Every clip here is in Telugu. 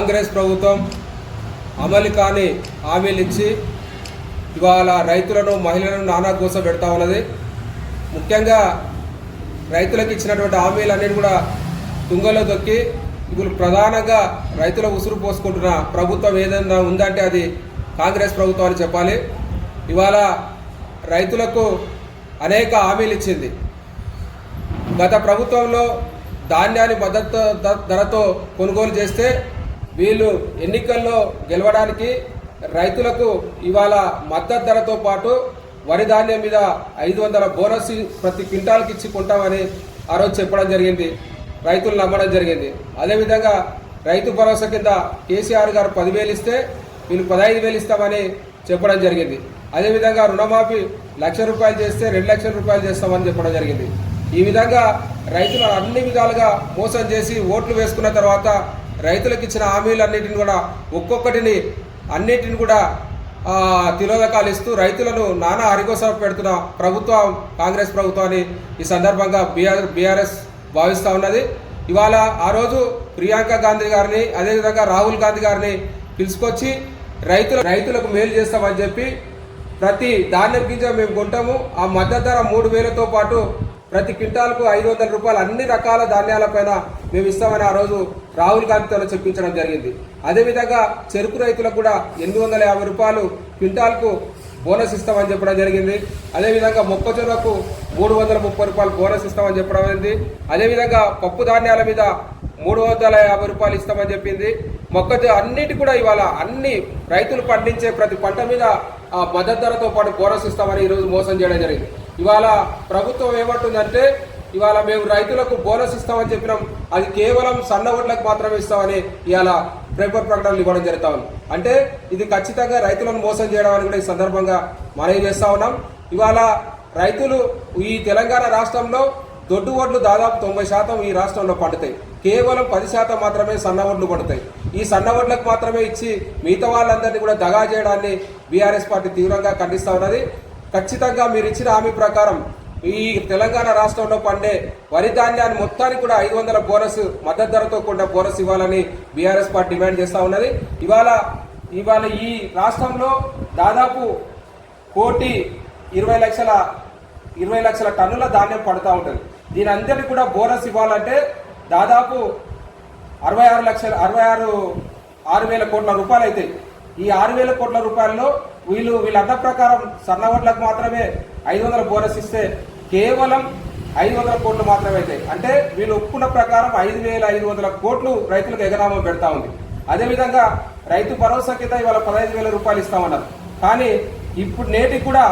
కాంగ్రెస్ ప్రభుత్వం అమలు కాని హామీలు ఇచ్చి ఇవాళ రైతులను మహిళలను నానా కోసం పెడతా ఉన్నది. ముఖ్యంగా రైతులకు ఇచ్చినటువంటి హామీలన్నిటి కూడా తుంగలో దొక్కి ఇప్పుడు ప్రధానంగా రైతుల ఉసురు పోసుకుంటున్న ప్రభుత్వం ఏదైనా ఉందంటే అది కాంగ్రెస్ ప్రభుత్వం అని చెప్పాలి. ఇవాళ రైతులకు అనేక హామీలు ఇచ్చింది. గత ప్రభుత్వంలో ధాన్యాన్ని మద్దతు ధరతో కొనుగోలు చేస్తే వీళ్ళు ఎన్నికల్లో గెలవడానికి రైతులకు ఇవాళ మద్దతు ధరతో పాటు వరి ధాన్యం మీద ఐదు వందల బోనస్ ప్రతి క్వింటాల్కి ఇచ్చి కొంటామని ఆ రోజు చెప్పడం జరిగింది. రైతులు నమ్మడం జరిగింది. అదేవిధంగా రైతు భరోసా కింద కేసీఆర్ గారు పదివేలు ఇస్తే వీళ్ళు పదహైదు వేలు ఇస్తామని చెప్పడం జరిగింది. అదేవిధంగా రుణమాఫీ లక్ష రూపాయలు చేస్తే రెండు లక్షల రూపాయలు చేస్తామని చెప్పడం జరిగింది. ఈ విధంగా రైతులు అన్ని విధాలుగా మోసం చేసి ఓట్లు వేసుకున్న తర్వాత రైతులకు ఇచ్చిన హామీలన్నిటిని కూడా ఒక్కొక్కటిని అన్నిటిని కూడా తిలోదకాలు ఇస్తూ రైతులను నానా అరిగోస పెడుతున్న ప్రభుత్వం కాంగ్రెస్ ప్రభుత్వాన్ని ఈ సందర్భంగా బీఆర్ బీఆర్ఎస్ భావిస్తూ ఉన్నది. ఇవాళ ఆ రోజు ప్రియాంక గాంధీ గారిని అదేవిధంగా రాహుల్ గాంధీ గారిని పిలుచుకొచ్చి రైతుల రైతులకు మేలు చేస్తామని చెప్పి ప్రతి ధాన్యం గింజ మేము కొంటాము. ఆ మద్దతు ధర మూడు వేలతో పాటు ప్రతి క్వింటాల్కు ఐదు వందల రూపాయలు అన్ని రకాల ధాన్యాలపైన మేము ఇస్తామని ఆ రోజు రాహుల్ గాంధీతో చెప్పించడం జరిగింది. అదేవిధంగా చెరుకు రైతులకు కూడా ఎనిమిది వందల యాభై రూపాయలు క్వింటాల్కు బోనస్ ఇస్తామని చెప్పడం జరిగింది. అదేవిధంగా మొక్కజొన్నకు మూడు వందల ముప్పై రూపాయలు బోనస్ ఇస్తామని చెప్పడం జరిగింది. అదేవిధంగా పప్పు ధాన్యాల మీద మూడు వందల యాభై రూపాయలు ఇస్తామని చెప్పింది. మొక్కజొన్న అన్నిటి కూడా ఇవాళ అన్ని రైతులు పండించే ప్రతి పంట మీద ఆ మద్దతు ధరతో పాటు బోనస్ ఇస్తామని ఈరోజు మోసం చేయడం జరిగింది. ఇవాళ ప్రభుత్వం ఏమంటుందంటే ఇవాళ మేము రైతులకు బోనస్ ఇస్తామని చెప్పినాం. అది కేవలం సన్న ఓట్లకు మాత్రమే ఇస్తామని ఇవాళ పేపర్ ప్రకటనలు ఇవ్వడం జరుగుతా ఉంది. అంటే ఇది ఖచ్చితంగా రైతులను మోసం చేయడం అని కూడా ఈ సందర్భంగా మనవి చేస్తా ఉన్నాం. ఇవాళ రైతులు ఈ తెలంగాణ రాష్ట్రంలో దొడ్డు ఓట్లు దాదాపు తొంభై శాతం ఈ రాష్ట్రంలో పండుతాయి. కేవలం పది శాతం మాత్రమే సన్న ఓట్లు పడతాయి. ఈ సన్న ఓట్లకు మాత్రమే ఇచ్చి మిగతా వాళ్ళందరినీ కూడా దగా చేయడాన్ని బీఆర్ఎస్ పార్టీ తీవ్రంగా ఖండిస్తా ఉన్నది. ఖచ్చితంగా మీరు ఇచ్చిన హామీ ప్రకారం ఈ తెలంగాణ రాష్ట్రంలో పండే వరి ధాన్యాన్ని మొత్తానికి కూడా ఐదు వందల బోనస్ మద్దతు ధరతో కూడా బోనస్ ఇవ్వాలని బీఆర్ఎస్ పార్టీ డిమాండ్ చేస్తూ ఉన్నది. ఇవాళ ఇవాళ ఈ రాష్ట్రంలో దాదాపు కోటి ఇరవై లక్షల ఇరవై లక్షల టన్నుల ధాన్యం పడుతూ ఉంటుంది. దీని అందరినీ కూడా బోనస్ ఇవ్వాలంటే దాదాపు అరవై ఆరు లక్షల అరవై ఆరు ఆరు వేల కోట్ల రూపాయలు అవుతాయి ఈ ఆరు వేల కోట్ల రూపాయల్లో వీళ్ళు వీళ్ళంత ప్రకారం సన్నవడ్లకు మాత్రమే ఐదు వందల బోనస్ ఇస్తే కేవలం ఐదు వందల కోట్లు మాత్రమే అవుతాయి అంటే వీళ్ళు ఒప్పుకున్న ప్రకారం ఐదు వేల ఐదు వందల కోట్లు రైతులకు ఎగనామం పెడతా ఉంది. అదేవిధంగా రైతు భరోసా కింద ఇవాళ పదహైదు వేల రూపాయలు ఇస్తామన్నారు. కానీ ఇప్పుడు నేటికి కూడా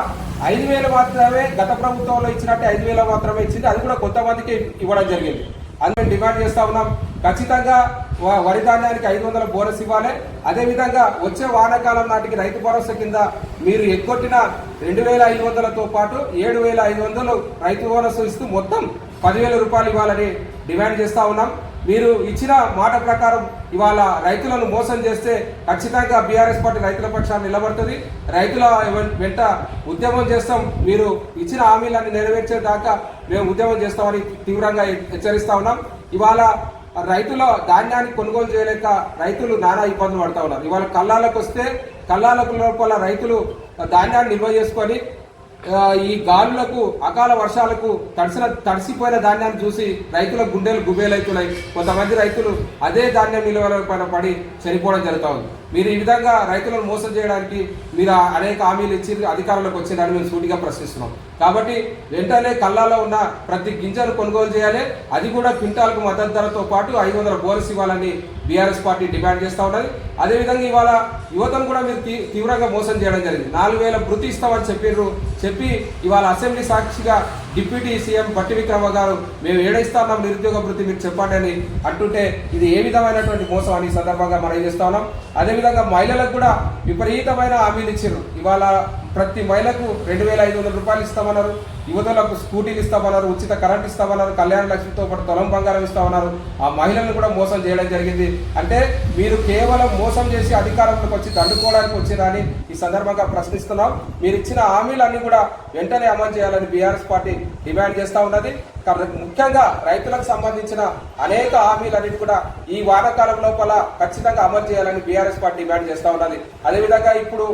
ఐదు వేలు మాత్రమే గత ప్రభుత్వంలో ఇచ్చినట్టు ఐదు వేల మాత్రమే ఇచ్చింది. అది కూడా కొంతమందికి ఇవ్వడం జరిగింది. అందులో డిమాండ్ చేస్తా ఉన్నాం. ఖచ్చితంగా వ- వరి ధాన్యానికి ఐదు వందల బోనస్ ఇవ్వాలి. అదేవిధంగా వచ్చే వానాకాలం నాటికి రైతు భరోసా కింద మీరు ఎగ్గొట్టిన రెండు వేల ఐదు వందలతో పాటు ఏడు వేల ఐదు వందలు రైతు బోనస్ ఇస్తూ మొత్తం పదివేల రూపాయలు ఇవ్వాలని డిమాండ్ చేస్తా ఉన్నాం. మీరు ఇచ్చిన మాట ప్రకారం ఇవాళ రైతులను మోసం చేస్తే ఖచ్చితంగా బీఆర్ఎస్ పార్టీ రైతుల పక్షాన్ని నిలబడుతుంది. రైతుల వెంట ఉద్యమం చేస్తాం. మీరు ఇచ్చిన హామీలన్నీ నెరవేర్చేదాకా మేము ఉద్యమం చేస్తామని తీవ్రంగా హెచ్చరిస్తా ఉన్నాం. ఇవాళ రైతుల ధాన్యాన్ని కొనుగోలు చేయలేక రైతులు నానా ఇబ్బందులు పడతా ఉన్నారు. ఇవాళ కల్లాలకు వస్తే కల్లాలకు లోపల రైతులు ధాన్యాన్ని నిల్వ చేసుకొని ఈ గాలులకు అకాల వర్షాలకు తడిసిన తడిసిపోయిన ధాన్యాన్ని చూసి రైతుల గుండెలు గుబేలవుతున్నాయి కొంతమంది రైతులు అదే ధాన్యం నిల్వల పైన పడి చనిపోవడం జరుగుతూ ఉంది. మీరు ఈ విధంగా రైతులను మోసం చేయడానికి మీరు ఆ అనేక హామీలు ఇచ్చి అధికారంలోకి వచ్చిందని మేము సూటిగా ప్రశ్నిస్తున్నాం. కాబట్టి వెంటనే కళ్ళాలో ఉన్న ప్రతి గింజను కొనుగోలు చేయాలి. అది కూడా క్వింటాల్కు మద్దతు ధరతో పాటు ఐదు వందల బోనస్ ఇవ్వాలని బీఆర్ఎస్ పార్టీ డిమాండ్ చేస్తూ ఉంటుంది. అదేవిధంగా ఇవాళ యువతను కూడా మీరు తీ- తీవ్రంగా మోసం చేయడం జరిగింది. నాలుగు వేల భృతి ఇస్తామని చెప్పారు చెప్పి ఇవాళ అసెంబ్లీ సాక్షిగా డిప్యూటీ సీఎం బట్టి విక్రమ గారు మేము ఏడైస్తా ఉన్నాం నిరుద్యోగ వృత్తి మీరు చెప్పండి అని అంటుంటే ఇది ఏ విధమైనటువంటి మోసం అని ఈ సందర్భంగా మనం చేస్తా ఉన్నాం? అదేవిధంగా మహిళలకు కూడా విపరీతమైన హామీలు ఇచ్చారు ఇవాళ ప్రతి మహిళకు రెండు వేల ఐదు వందల రూపాయలు ఇస్తామన్నారు. యువతలకు స్కూటీలు ఇస్తామన్నారు ఉచిత కరెంట్ ఇస్తామన్నారు కళ్యాణ లక్ష్మితో పాటు తొలం బంగారం ఇస్తామన్నారు. ఆ మహిళలను కూడా మోసం చేయడం జరిగింది. అంటే మీరు కేవలం మోసం చేసి అధికారంలోకి వచ్చి దండుకోవడానికి వచ్చిందని ఈ సందర్భంగా ప్రశ్నిస్తున్నాం. మీరు ఇచ్చిన హామీలన్నీ కూడా వెంటనే అమలు చేయాలని బీఆర్ఎస్ పార్టీ డిమాండ్ చేస్తూ ఉన్నది. కాబట్టి ముఖ్యంగా రైతులకు సంబంధించిన అనేక హామీలన్నిటి కూడా ఈ వానాకాలం లోపల ఖచ్చితంగా అమలు చేయాలని బీఆర్ఎస్ పార్టీ డిమాండ్ చేస్తూ ఉన్నది. అదేవిధంగా ఇప్పుడు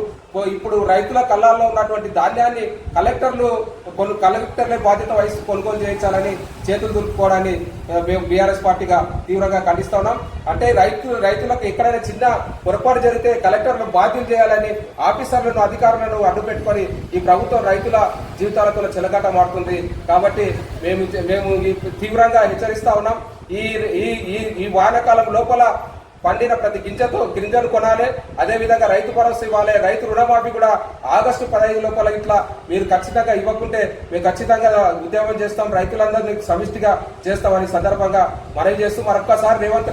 ఇప్పుడు రైతుల కళ్ళాల్లో ఉన్నటువంటి ధాన్యాన్ని కలెక్టర్లు కొను కలెక్టర్లే బాధ్యత వహిస్తూ కొనుగోలు చేయించాలని చేతులు దులుపుకోవడాన్ని మేము బీఆర్ఎస్ పార్టీగా తీవ్రంగా ఖండిస్తా ఉన్నాం. అంటే రైతు రైతులకు ఎక్కడైనా చిన్న పొరపాటు జరిగితే కలెక్టర్లు బాధ్యులు చేయాలని ఆఫీసర్లను అధికారులను అడ్డు పెట్టుకొని ఈ ప్రభుత్వం రైతుల జీవితాలతో చెలగాట మారుతుంది. కాబట్టి మేము మేము ఈ తీవ్రంగా హెచ్చరిస్తా ఉన్నాం. ఈ ఈ ఈ- ఈ వానాకాలం లోపల పండిన ప్రతి గింజతో గింజలు కొనాలి. అదేవిధంగా రైతు భరోసా ఇవ్వాలి. రైతు రుణమాఫీ కూడా ఆగస్టు పదహైదు లోపల ఇట్లా మీరు ఖచ్చితంగా ఇవ్వకుంటే మేము ఖచ్చితంగా ఉద్యమం చేస్తాం. రైతులందరినీ సమిష్టిగా చేస్తామని సందర్భంగా మనవి చేస్తూ మరొక్కసారి రేవంత్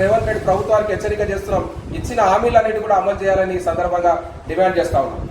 రేవంత్ రెడ్డి ప్రభుత్వానికి హెచ్చరిక చేస్తున్నాం. ఇచ్చిన హామీలన్నిటి కూడా అమలు చేయాలని సందర్భంగా డిమాండ్ చేస్తా ఉన్నాం.